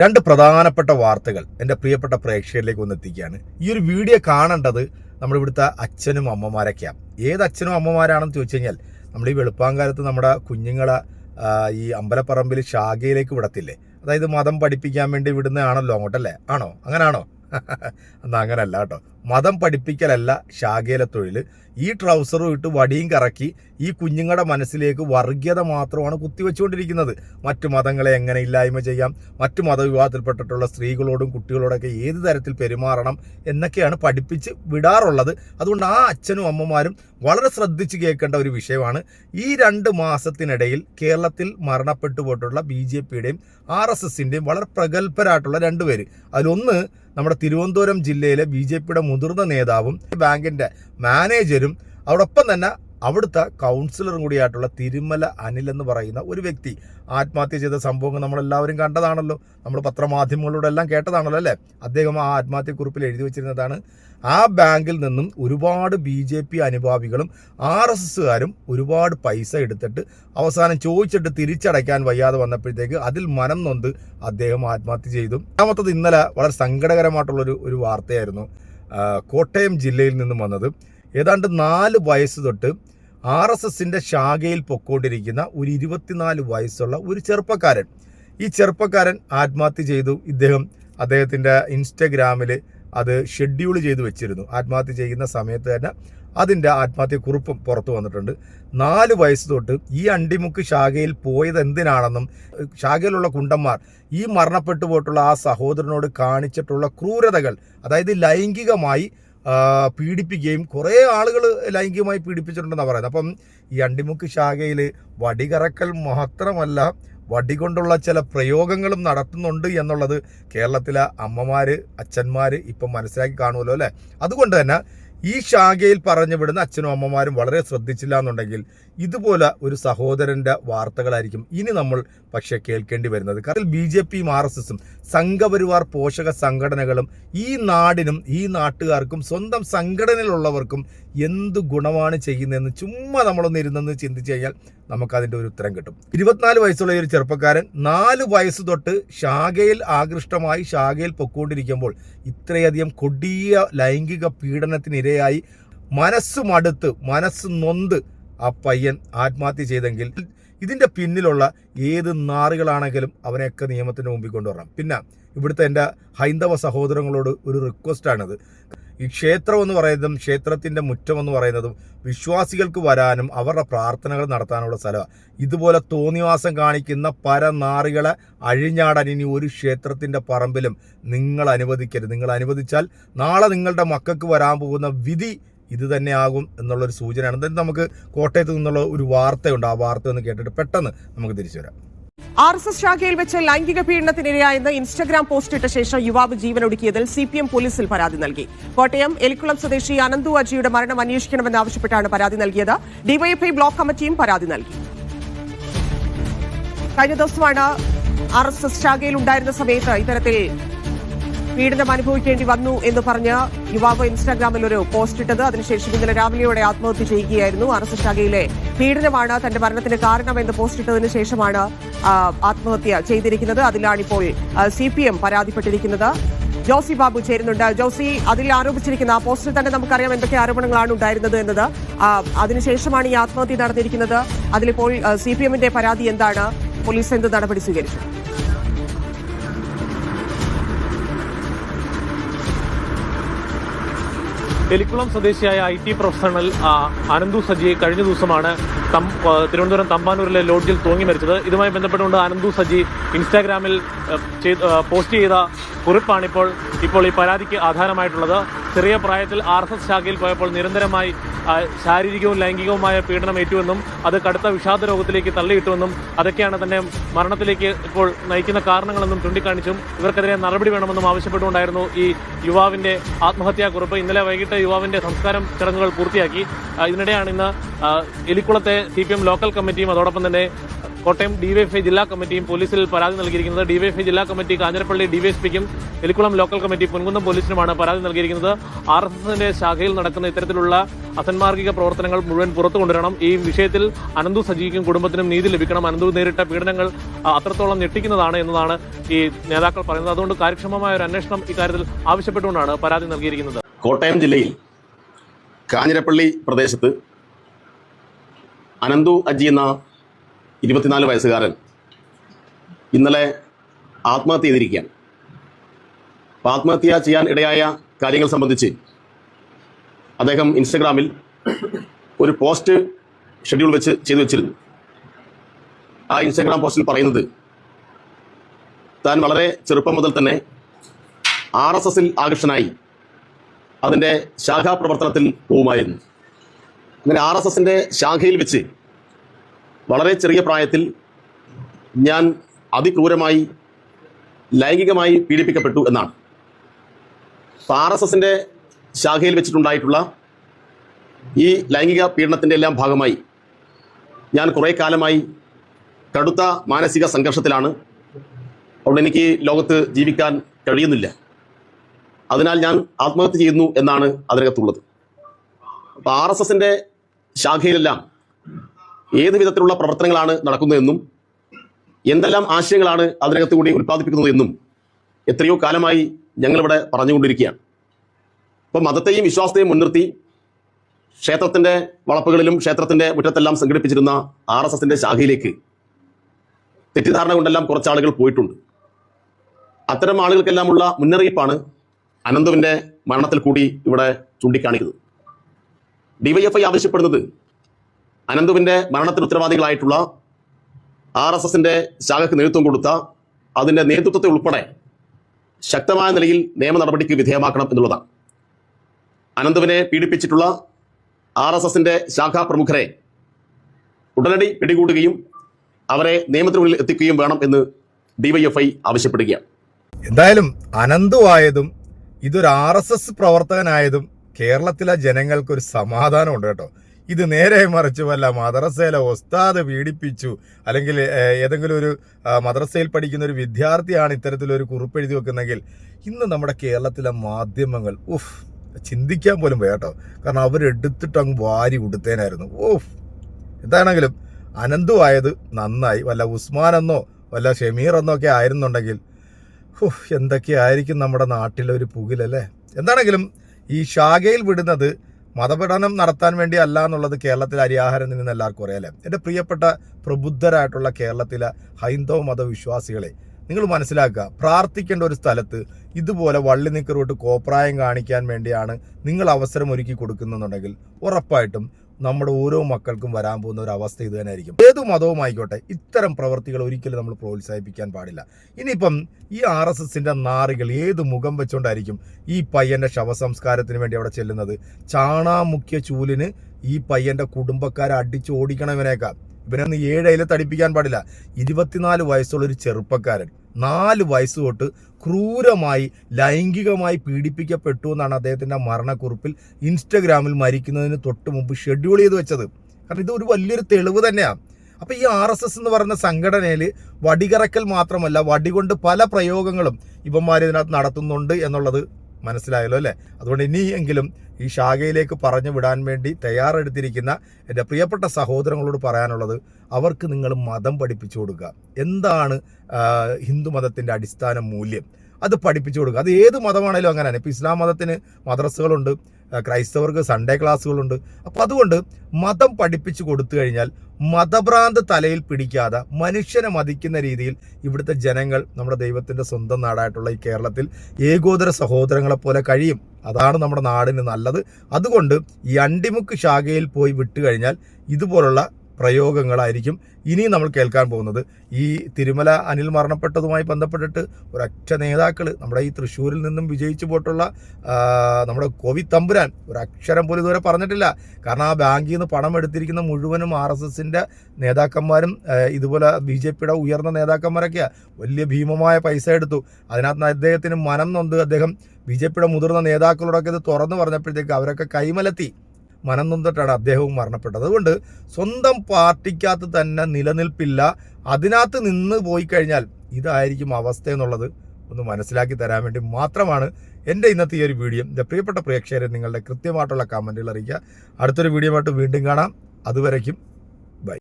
രണ്ട് പ്രധാനപ്പെട്ട വാർത്തകൾ എന്റെ പ്രിയപ്പെട്ട പ്രേക്ഷകരിലേക്ക് ഒന്ന് എത്തിക്കുകയാണ്. ഈ ഒരു വീഡിയോ കാണേണ്ടത് നമ്മുടെ ഇവിടുത്തെ അച്ഛനും അമ്മമാരൊക്കെയാണ്. ഏത് അച്ഛനും അമ്മമാരാണെന്ന് ചോദിച്ചു കഴിഞ്ഞാൽ നമ്മൾ ഈ വെളുപ്പാങ്കാലത്ത് നമ്മുടെ കുഞ്ഞുങ്ങളെ ഈ അമ്പലപ്പറമ്പിൽ ശാഖയിലേക്ക് വിടത്തില്ലേ? അതായത് മതം പഠിപ്പിക്കാൻ വേണ്ടി വിടുന്നതാണല്ലോ അങ്ങോട്ടല്ലേ? ആണോ? അങ്ങനാണോ? എന്നാ അങ്ങനല്ല കേട്ടോ. മതം പഠിപ്പിക്കലല്ല ശാഖയിലെ തൊഴിൽ. ഈ ട്രൗസറും ഇട്ട് വടിയും കറക്കി ഈ കുഞ്ഞുങ്ങളുടെ മനസ്സിലേക്ക് വർഗീയത മാത്രമാണ് കുത്തിവെച്ചുകൊണ്ടിരിക്കുന്നത്. മറ്റു മതങ്ങളെ എങ്ങനെ ഇല്ലായ്മ ചെയ്യാം? മറ്റു മതവിഭാഗത്തിൽപ്പെട്ടിട്ടുള്ള സ്ത്രീകളോടും കുട്ടികളോടൊക്കെ ഏത് തരത്തിൽ പെരുമാറണം എന്നൊക്കെയാണ് പഠിപ്പിച്ച് വിടാറുള്ളത്. അതുകൊണ്ട് ആ അച്ഛനും അമ്മമാരും വളരെ ശ്രദ്ധിച്ച് കേൾക്കേണ്ട ഒരു വിഷയമാണ്. ഈ രണ്ട് മാസത്തിനിടയിൽ കേരളത്തിൽ മരണപ്പെട്ടു പോയിട്ടുള്ള ബി ജെ പിയുടെയും ആർ എസ് എസിന്റെയും വളരെ പ്രഗത്ഭരായിട്ടുള്ള രണ്ടുപേര് അതിലൊന്ന് നമ്മുടെ തിരുവനന്തപുരം ജില്ലയിലെ ബി മുതിർന്ന നേതാവും ബാങ്കിന്റെ മാനേജരും അതോടൊപ്പം തന്നെ അവിടുത്തെ കൗൺസിലറും കൂടിയായിട്ടുള്ള തിരുമല അനിൽ എന്ന് പറയുന്ന ഒരു വ്യക്തി. ആത്മഹത്യ ചെയ്ത സംഭവങ്ങൾ നമ്മളെല്ലാവരും കണ്ടതാണല്ലോ. നമ്മൾ പത്രമാധ്യമങ്ങളിലൂടെ എല്ലാം കേട്ടതാണല്ലോ അല്ലേ? അദ്ദേഹം ആ ആത്മഹത്യക്കുറിപ്പിൽ എഴുതി വെച്ചിരുന്നതാണ്. ആ ബാങ്കിൽ നിന്നും ഒരുപാട് ബി ജെ പി അനുഭാവികളും ആർ എസ് എസ്സുകാരും ഒരുപാട് പൈസ എടുത്തിട്ട് അവസാനം ചോദിച്ചിട്ട് തിരിച്ചടയ്ക്കാൻ വയ്യാതെ വന്നപ്പോഴത്തേക്ക് അതിൽ മനം നൊന്ത് അദ്ദേഹം ആത്മഹത്യ ചെയ്തു. രണ്ടാമത്തത് ഇന്നലെ വളരെ സങ്കടകരമായിട്ടുള്ളൊരു ഒരു വാർത്തയായിരുന്നു. കോട്ടയം ജില്ലയിൽ നിന്നും വന്നത്. ഏതാണ്ട് നാല് വയസ്സ് തൊട്ട് ആർ എസ് എസിന്റെ ശാഖയിൽ പൊക്കോണ്ടിരിക്കുന്ന ഒരു ഇരുപത്തിനാല് വയസ്സുള്ള ഒരു ചെറുപ്പക്കാരൻ. ഈ ചെറുപ്പക്കാരൻ ആത്മഹത്യ ചെയ്തു. ഇദ്ദേഹം അദ്ദേഹത്തിന്റെ ഇൻസ്റ്റഗ്രാമിൽ അത് ഷെഡ്യൂൾ ചെയ്ത് വെച്ചിരുന്നു. ആത്മഹത്യ ചെയ്യുന്ന സമയത്ത് തന്നെ അതിന്റെ ആത്മഹത്യ കുറിപ്പും പുറത്തു വന്നിട്ടുണ്ട്. നാല് വയസ്സ് തൊട്ട് ഈ അണ്ടിമുക്ക് ശാഖയിൽ പോയത് എന്തിനാണെന്നും ശാഖയിലുള്ള കുണ്ടന്മാർ ഈ മരണപ്പെട്ടു പോയിട്ടുള്ള ആ സഹോദരനോട് കാണിച്ചിട്ടുള്ള ക്രൂരതകൾ അതായത് ലൈംഗികമായി പീഡിപ്പിക്കുകയും കുറേ ആളുകൾ ലൈംഗികമായി പീഡിപ്പിച്ചിട്ടുണ്ടെന്നാണ് പറയുന്നത്. അപ്പം ഈ അണ്ടിമുക്ക് ശാഖയിൽ വടികറക്കൽ മാത്രമല്ല വടി കൊണ്ടുള്ള ചില പ്രയോഗങ്ങളും നടത്തുന്നുണ്ട് എന്നുള്ളത് കേരളത്തിലെ അമ്മമാർ അച്ഛന്മാർ ഇപ്പം മനസ്സിലാക്കി കാണുമല്ലോ അല്ലേ? അതുകൊണ്ട് തന്നെ ഈ ശാഖയിൽ പറഞ്ഞു വിടുന്ന അച്ഛനും അമ്മമാരും വളരെ ശ്രദ്ധിച്ചില്ല എന്നുണ്ടെങ്കിൽ ഇതുപോലെ ഒരു സഹോദരന്റെ വാർത്തകളായിരിക്കും ഇനി നമ്മൾ പക്ഷെ കേൾക്കേണ്ടി വരുന്നത്. കാരണം ബി ജെ പിയും ആർ എസ് എസും സംഘപരിവാർ പോഷക സംഘടനകളും ഈ നാടിനും ഈ നാട്ടുകാർക്കും സ്വന്തം സംഘടനയിലുള്ളവർക്കും എന്ത് ഗുണമാണ് ചെയ്യുന്നതെന്ന് ചുമ്മാ നമ്മളൊന്ന് ഇരുന്നെന്ന് ചിന്തിച്ചു കഴിഞ്ഞാൽ നമുക്കതിന്റെ ഒരു ഉത്തരം കിട്ടും. ഇരുപത്തിനാല് വയസ്സുള്ള ഒരു ചെറുപ്പക്കാരൻ നാല് വയസ്സ് തൊട്ട് ശാഖയിൽ ആകൃഷ്ടമായി ശാഖയിൽ പൊക്കോണ്ടിരിക്കുമ്പോൾ ഇത്രയധികം കൊടിയ ലൈംഗിക പീഡനത്തിനിരയായി മനസ്സുമടുത്ത് മനസ്സ് നൊന്ത് ആ പയ്യൻ ആത്മഹത്യ ചെയ്തെങ്കിൽ ഇതിന്റെ പിന്നിലുള്ള ഏത് നാറുകളാണെങ്കിലും അവനെയൊക്കെ നിയമത്തിന്റെ മുമ്പിൽ കൊണ്ടുവരണം. പിന്നെ ഇവിടുത്തെ എന്റെ ഹൈന്ദവ സഹോദരങ്ങളോട് ഒരു റിക്വസ്റ്റാണിത് ഈ ക്ഷേത്രം എന്ന് പറയുന്നതും ക്ഷേത്രത്തിന്റെ മുറ്റം എന്ന് പറയുന്നതും വിശ്വാസികൾക്ക് വരാനും അവരുടെ പ്രാർത്ഥനകൾ നടത്താനുള്ള സ്ഥലമാണ് ഇതുപോലെ തോന്നിവാസം കാണിക്കുന്ന പരനാറികളെ അഴിഞ്ഞാടാൻ ഇനി ഒരു ക്ഷേത്രത്തിന്റെ പറമ്പിലും നിങ്ങൾ അനുവദിക്കരുത്. നിങ്ങൾ അനുവദിച്ചാൽ നാളെ നിങ്ങളുടെ മക്കൾക്ക് വരാൻ പോകുന്ന വിധി ഇത് തന്നെയാകും എന്നുള്ളൊരു സൂചനയാണ്. എന്തായാലും നമുക്ക് കോട്ടയത്ത് നിന്നുള്ള ഒരു വാർത്തയുണ്ട്. ആ വാർത്ത ഒന്ന് കേട്ടിട്ട് പെട്ടെന്ന് നമുക്ക് തിരിച്ചു വരാം. ആർ എസ് എസ് ശാഖയിൽ വെച്ച് ലൈംഗിക പീഡനത്തിനിരയായെന്ന് ഇൻസ്റ്റഗ്രാം പോസ്റ്റ് ഇട്ട ശേഷം യുവാവ് ജീവനൊടുക്കിയതിൽ സി പി എം പോലീസിൽ പരാതി നൽകി. കോട്ടയം എലിക്കുളം സ്വദേശി അനന്തു അജിയുടെ മരണം അന്വേഷിക്കണമെന്നാവശ്യപ്പെട്ടാണ് പരാതി നൽകിയത്. ഡിവൈഎഫ്ഐ ബ്ലോക്ക് കമ്മിറ്റിയും പരാതി നൽകി. കഴിഞ്ഞ ദിവസമാണ് ആർ എസ് എസ് ശാഖയിൽ ഉണ്ടായിരുന്ന സമയത്ത് ഇത്തരത്തിൽ പീഡനം അനുഭവിക്കേണ്ടി വന്നു എന്ന് പറഞ്ഞ് യുവാവ് ഇൻസ്റ്റാഗ്രാമിൽ ഒരു പോസ്റ്റ് ഇട്ടത്. അതിനുശേഷം ഇന്നലെ രാവിലെയോടെ ആത്മഹത്യ ചെയ്യുകയായിരുന്നു. ആർ എസ് എസ് ശാഖയിലെ പീഡനമാണ് തന്റെ മരണത്തിന് കാരണമെന്ന് പോസ്റ്റ് ഇട്ടതിന് ശേഷമാണ് ആത്മഹത്യ ചെയ്തിരിക്കുന്നത്. അതിലാണിപ്പോൾ സി പി എം പരാതിപ്പെട്ടിരിക്കുന്നത്. ജോസി ബാബു ചേരുന്നുണ്ട്. ജോസി അതിൽ ആരോപിച്ചിരിക്കുന്ന ആ പോസ്റ്റിൽ തന്നെ നമുക്കറിയാം എന്തൊക്കെ ആരോപണങ്ങളാണ് ഉണ്ടായിരുന്നത് എന്നത്. അതിനുശേഷമാണ് ഈ ആത്മഹത്യ നടന്നിരിക്കുന്നത്. അതിലിപ്പോൾ സി പി എമ്മിന്റെ പരാതി എന്താണ്? പോലീസ് എന്ത് നടപടി സ്വീകരിച്ചു? എലിക്കുളം സ്വദേശിയായ ഐ ടി പ്രൊഫഷണൽ അനന്തു സജിയെ കഴിഞ്ഞ ദിവസമാണ് തിരുവനന്തപുരം തമ്പാനൂരിലെ ലോഡ്ജിൽ തൂങ്ങി മരിച്ചത്. ഇതുമായി ബന്ധപ്പെട്ടുകൊണ്ട് അനന്തു സജി ഇൻസ്റ്റാഗ്രാമിൽ പോസ്റ്റ് ചെയ്ത കുറിപ്പാണിപ്പോൾ ഇപ്പോൾ ഈ പരാതിക്ക് ആധാരമായിട്ടുള്ളത്. ചെറിയ പ്രായത്തിൽ ആർ എസ് എസ് ശാഖയിൽ പോയപ്പോൾ നിരന്തരമായി ശാരീരികവും ലൈംഗികവുമായ പീഡനം ഏറ്റുവെന്നും അത് കടുത്ത വിഷാദ രോഗത്തിലേക്ക് തള്ളിയിട്ടുവെന്നും അതൊക്കെയാണ് തന്നെ മരണത്തിലേക്ക് ഇപ്പോൾ നയിക്കുന്ന കാരണങ്ങളെന്നും ചൂണ്ടിക്കാണിച്ചും ഇവർക്കെതിരെ നടപടി വേണമെന്നും ആവശ്യപ്പെട്ടുകൊണ്ടായിരുന്നു ഈ യുവാവിന്റെ ആത്മഹത്യാക്കുറിപ്പ് ഇന്നലെ വൈകിട്ട് യുവാവിന്റെ സംസ്കാരം ചടങ്ങുകൾ പൂർത്തിയാക്കി. ഇതിനിടെയാണ് ഇന്ന് എലിക്കുളത്തെ സി ലോക്കൽ കമ്മിറ്റിയും അതോടൊപ്പം തന്നെ കോട്ടയം ഡിവൈഎഫ്ഐ ജില്ലാ കമ്മിറ്റിയും പോലീസിൽ പരാതി നൽകിയിരിക്കുന്നത്. ഡിവൈഎഫ്ഐ ജില്ലാ കമ്മിറ്റി കാഞ്ഞിരപ്പള്ളി ഡിവൈഎസ്പിക്കും എലിക്കുളം ലോക്കൽ കമ്മിറ്റി പൊൻകുന്നം പോലീസിനുമാണ് പരാതി നൽകിയിരിക്കുന്നത്. ആർ എസ് എസിന്റെ ശാഖയിൽ നടക്കുന്ന ഇത്തരത്തിലുള്ള അസന്മാർഗിക പ്രവർത്തനങ്ങൾ മുഴുവൻ പുറത്തു കൊണ്ടുവരണം. ഈ വിഷയത്തിൽ അനന്തു സജീവിക്കും കുടുംബത്തിനും നീതി ലഭിക്കണം. അനന്തു നേരിട്ട പീഡനങ്ങൾ അത്രത്തോളം ഞെട്ടിക്കുന്നതാണ് എന്നതാണ് ഈ നേതാക്കൾ പറയുന്നത്. അതുകൊണ്ട് കാര്യക്ഷമമായ ഒരു അന്വേഷണം ഇക്കാര്യത്തിൽ ആവശ്യപ്പെട്ടുകൊണ്ടാണ് പരാതി നൽകിയിരിക്കുന്നത്. കോട്ടയം ജില്ലയിൽ കാഞ്ഞിരപ്പള്ളി പ്രദേശത്ത് അനന്തു അജി എന്ന ഇരുപത്തിനാല് വയസ്സുകാരൻ ഇന്നലെ ആത്മഹത്യ ചെയ്തിരിക്കുകയാണ്. അപ്പോൾ ആത്മഹത്യ ചെയ്യാൻ ഇടയായ കാര്യങ്ങൾ സംബന്ധിച്ച് അദ്ദേഹം ഇൻസ്റ്റഗ്രാമിൽ ഒരു പോസ്റ്റ് ഷെഡ്യൂൾ വെച്ച് ചെയ്തു വെച്ചിരുന്നു. ആ ഇൻസ്റ്റഗ്രാം പോസ്റ്റിൽ പറയുന്നത് താൻ വളരെ ചെറുപ്പം മുതൽ തന്നെ ആർ എസ് എസിൽ ആകർഷനായി അതിന്റെ ശാഖാ പ്രവർത്തനത്തിൽ പോവുമായിരുന്നു. അങ്ങനെ ആർ എസ് എസിന്റെ ശാഖയിൽ വെച്ച് വളരെ ചെറിയ പ്രായത്തിൽ ഞാൻ അതിക്രൂരമായി ലൈംഗികമായി പീഡിപ്പിക്കപ്പെട്ടു എന്നാണ്. ആർ എസ് എസിന്റെ ശാഖയിൽ വെച്ചിട്ടുണ്ടായിട്ടുള്ള ഈ ലൈംഗിക പീഡനത്തിന്റെ എല്ലാം ഭാഗമായി ഞാൻ കുറേ കാലമായി കടുത്ത മാനസിക സംഘർഷത്തിലാണ്. അതുകൊണ്ട് എനിക്ക് ലോകത്ത് ജീവിക്കാൻ കഴിയുന്നില്ല. അതിനാൽ ഞാൻ ആത്മഹത്യ ചെയ്യുന്നു എന്നാണ് അതിനകത്തുള്ളത്. അപ്പോൾ ആർ എസ് എസിന്റെ ശാഖയിലെല്ലാം ഏത് വിധത്തിലുള്ള പ്രവർത്തനങ്ങളാണ് നടക്കുന്നതെന്നും എന്തെല്ലാം ആശയങ്ങളാണ് അതിനകത്ത് കൂടി ഉൽപ്പാദിപ്പിക്കുന്നത് എന്നും എത്രയോ കാലമായി ഞങ്ങളിവിടെ പറഞ്ഞുകൊണ്ടിരിക്കുകയാണ്. അപ്പോൾ മതത്തെയും വിശ്വാസത്തെയും മുൻനിർത്തി ക്ഷേത്രത്തിന്റെ വളപ്പുകളിലും ക്ഷേത്രത്തിന്റെ മുറ്റത്തെല്ലാം സംഘടിപ്പിച്ചിരുന്ന ആർ എസ് എസിന്റെ ശാഖയിലേക്ക് തെറ്റിദ്ധാരണ കൊണ്ടെല്ലാം കുറച്ചാളുകൾ പോയിട്ടുണ്ട്. അത്തരം ആളുകൾക്കെല്ലാമുള്ള മുന്നറിയിപ്പാണ് അനന്തുവിന്റെ മരണത്തിൽ കൂടി ഇവിടെ ചൂണ്ടിക്കാണിക്കുന്നത്. ഡിവൈഎഫ്ഐ ആവശ്യപ്പെടുന്നത് അനന്തുവിന്റെ മരണത്തിന് ഉത്തരവാദികളായിട്ടുള്ള ആർ എസ് എസിന്റെ ശാഖയ്ക്ക് നേതൃത്വം കൊടുത്ത അതിന്റെ നേതൃത്വത്തെ ഉൾപ്പെടെ ശക്തമായ നിലയിൽ നിയമ നടപടിക്ക് വിധേയമാക്കണം എന്നുള്ളതാണ്. അനന്തുവിനെ പീഡിപ്പിച്ചിട്ടുള്ള ആർ എസ് എസിന്റെ ശാഖാ പ്രമുഖരെ ഉടനടി പിടികൂടുകയും അവരെ നിയമത്തിന് മുന്നിൽ എത്തിക്കുകയും വേണം എന്ന് ഡിവൈഎഫ്ഐ ആവശ്യപ്പെടുകയാണ്. എന്തായാലും അനന്തുവായതും ഇതൊരു ആർ എസ് എസ് പ്രവർത്തകനായതും കേരളത്തിലെ ജനങ്ങൾക്കൊരു സമാധാനമുണ്ട് കേട്ടോ. ഇത് നേരെ മറിച്ച് വല്ല മദ്രസയിലെ ഒസ്താദ് പീഡിപ്പിച്ചു അല്ലെങ്കിൽ ഏതെങ്കിലും ഒരു മദ്രസയിൽ പഠിക്കുന്ന ഒരു വിദ്യാർത്ഥിയാണ് ഇത്തരത്തിലൊരു കുറിപ്പ് എഴുതി വെക്കുന്നെങ്കിൽ ഇന്ന് നമ്മുടെ കേരളത്തിലെ മാധ്യമങ്ങൾ ഉഫ് ചിന്തിക്കാൻ പോലും കേട്ടോ. കാരണം അവരെടുത്തിട്ട് അങ്ങ് വാരി ഉടുത്തേനായിരുന്നു. ഓഫ് എന്താണെങ്കിലും അനന്തുവായത് നന്നായി. വല്ല ഉസ്മാനെന്നോ വല്ല ഷമീർ എന്നോ ഒക്കെ ആയിരുന്നുണ്ടെങ്കിൽ എന്തൊക്കെയായിരിക്കും നമ്മുടെ നാട്ടിലെ ഒരു പുകിലല്ലേ? എന്താണെങ്കിലും ഈ ശാഖയിൽ വിടുന്നത് മതപഠനം നടത്താൻ വേണ്ടി അല്ല എന്നുള്ളത് കേരളത്തിലെ അരിയാഹാരം നിന്ന് എല്ലാവർക്കും അറിയാലേ എന്റെ പ്രിയപ്പെട്ട പ്രബുദ്ധരായിട്ടുള്ള കേരളത്തിലെ ഹൈന്ദവ മതവിശ്വാസികളെ നിങ്ങൾ മനസ്സിലാക്കുക പ്രാർത്ഥിക്കേണ്ട ഒരു സ്ഥലത്ത് ഇതുപോലെ വള്ളി നിക്കറോട്ട് കോപ്രായം കാണിക്കാൻ വേണ്ടിയാണ് നിങ്ങൾ അവസരം ഒരുക്കി കൊടുക്കുന്നുണ്ടെങ്കിൽ ഉറപ്പായിട്ടും നമ്മുടെ ഓരോ മക്കൾക്കും വരാൻ പോകുന്ന ഒരു അവസ്ഥ ഇത് തന്നെ ആയിരിക്കും ഏതു മതവും ആയിക്കോട്ടെ ഇത്തരം പ്രവർത്തികൾ ഒരിക്കലും നമ്മൾ പ്രോത്സാഹിപ്പിക്കാൻ പാടില്ല. ഇനിയിപ്പം ഈ ആർ എസ് എസിന്റെ നാറികൾ ഏത് മുഖം വെച്ചുകൊണ്ടായിരിക്കും ഈ പയ്യന്റെ ശവസംസ്കാരത്തിന് വേണ്ടി അവിടെ ചെല്ലുന്നത്? ചാണാമുഖ്യ ചൂലിന് ഈ പയ്യന്റെ കുടുംബക്കാരെ അടിച്ച് ഓടിക്കണം ഇവനേക്കാൾ ഇവനൊന്ന് ഏഴയിലെ തടിപ്പിക്കാൻ പാടില്ല. ഇരുപത്തിനാല് വയസ്സുള്ള ഒരു ചെറുപ്പക്കാരൻ. നാല് വയസ്സ് തൊട്ട് ക്രൂരമായി ലൈംഗികമായി പീഡിപ്പിക്കപ്പെട്ടു എന്നാണ് അദ്ദേഹത്തിന്റെ മരണക്കുറിപ്പിൽ ഇൻസ്റ്റഗ്രാമിൽ മരിക്കുന്നതിന് തൊട്ട് മുമ്പ് ഷെഡ്യൂൾ ചെയ്ത് വെച്ചത്. കാരണം ഇത് ഒരു വലിയൊരു തെളിവ് തന്നെയാണ് അപ്പോൾ ഈ ആർ എസ് എസ് എന്ന് പറയുന്ന സംഘടനയിൽ വടികറക്കൽ മാത്രമല്ല വടികൊണ്ട് പല പ്രയോഗങ്ങളും ഇവന്മാർ ഇതിനകത്ത് നടത്തുന്നുണ്ട് എന്നുള്ളത് മനസ്സിലായല്ലോ അല്ലേ? അതുകൊണ്ട് ഇനിയെങ്കിലും ഈ ശാഖയിലേക്ക് പറഞ്ഞു വിടാൻ വേണ്ടി തയ്യാറെടുത്തിരിക്കുന്ന എന്റെ പ്രിയപ്പെട്ട സഹോദരങ്ങളോട് പറയാനുള്ളത് അവർക്ക് നിങ്ങൾ മതം പഠിപ്പിച്ചു കൊടുക്കുക. എന്താണ് ഹിന്ദു മതത്തിന്റെ അടിസ്ഥാന മൂല്യം? അത് പഠിപ്പിച്ചു കൊടുക്കുക. അത് ഏത് മതമാണേലും അങ്ങനെയാണ്. ഇപ്പോൾ ഇസ്ലാം മതത്തിന് മദ്രസകളുണ്ട് ക്രൈസ്തവർക്ക് സൺഡേ ക്ലാസ്സുകളുണ്ട്. അപ്പോൾ അതുകൊണ്ട് മതം പഠിപ്പിച്ചു കൊടുത്തു കഴിഞ്ഞാൽ മതഭ്രാന്ത് തലയിൽ പിടിക്കാതെ മനുഷ്യനെ മതിക്കുന്ന രീതിയിൽ ഇവിടുത്തെ ജനങ്ങൾ നമ്മുടെ ദൈവത്തിന്റെ സ്വന്തം നാടായിട്ടുള്ള ഈ കേരളത്തിൽ ഏകോദര സഹോദരങ്ങളെ പോലെ കഴിയും. അതാണ് നമ്മുടെ നാടിന് നല്ലത്. അതുകൊണ്ട് ഈ അണ്ടിമുക്ക് ശാഖയിൽ പോയി വിട്ടുകഴിഞ്ഞാൽ ഇതുപോലുള്ള പ്രയോഗങ്ങളായിരിക്കും ഇനി നമ്മൾ കേൾക്കാൻ പോകുന്നത്. ഈ തിരുമല അനിൽ മരണപ്പെട്ടതുമായി ബന്ധപ്പെട്ടിട്ട് ഒരൊറ്റ നേതാക്കൾ നമ്മുടെ ഈ തൃശ്ശൂരിൽ നിന്നും വിജയിച്ചു പോയിട്ടുള്ള നമ്മുടെ കോവി തമ്പുരാൻ ഒരു അക്ഷരം പോലും ഇതുവരെ പറഞ്ഞിട്ടില്ല. കാരണം ആ ബാങ്കിൽ നിന്ന് പണം എടുത്തിരിക്കുന്ന മുഴുവനും ആർ എസ് എസിന്റെ നേതാക്കന്മാരും ഇതുപോലെ ബി ജെ പിയുടെ ഉയർന്ന നേതാക്കന്മാരൊക്കെയാണ് വലിയ ഭീമമായ പൈസ എടുത്തു. അതിനകത്ത് അദ്ദേഹത്തിന് മനം നൊന്ത് അദ്ദേഹം ബി ജെ പിയുടെ മുതിർന്ന നേതാക്കളോടൊക്കെ ഇത് തുറന്നു പറഞ്ഞപ്പോഴത്തേക്ക് അവരൊക്കെ കൈമലത്തി. മനം നൊന്നിട്ടാണ് അദ്ദേഹവും മരണപ്പെട്ടത്. അതുകൊണ്ട് സ്വന്തം പാർട്ടിക്കകത്ത് തന്നെ നിലനിൽപ്പില്ല. അതിനകത്ത് നിന്ന് പോയി കഴിഞ്ഞാൽ ഇതായിരിക്കും അവസ്ഥ എന്നുള്ളത് ഒന്ന് മനസ്സിലാക്കി തരാൻ വേണ്ടി മാത്രമാണ് എന്റെ ഇന്നത്തെ ഈ ഒരു വീഡിയോ. എന്റെ പ്രിയപ്പെട്ട പ്രേക്ഷകരെ നിങ്ങളുടെ കൃത്യമായിട്ടുള്ള കമന്റുകൾ അറിയിക്കുക. അടുത്തൊരു വീഡിയോ വീണ്ടും കാണാം. അതുവരയ്ക്കും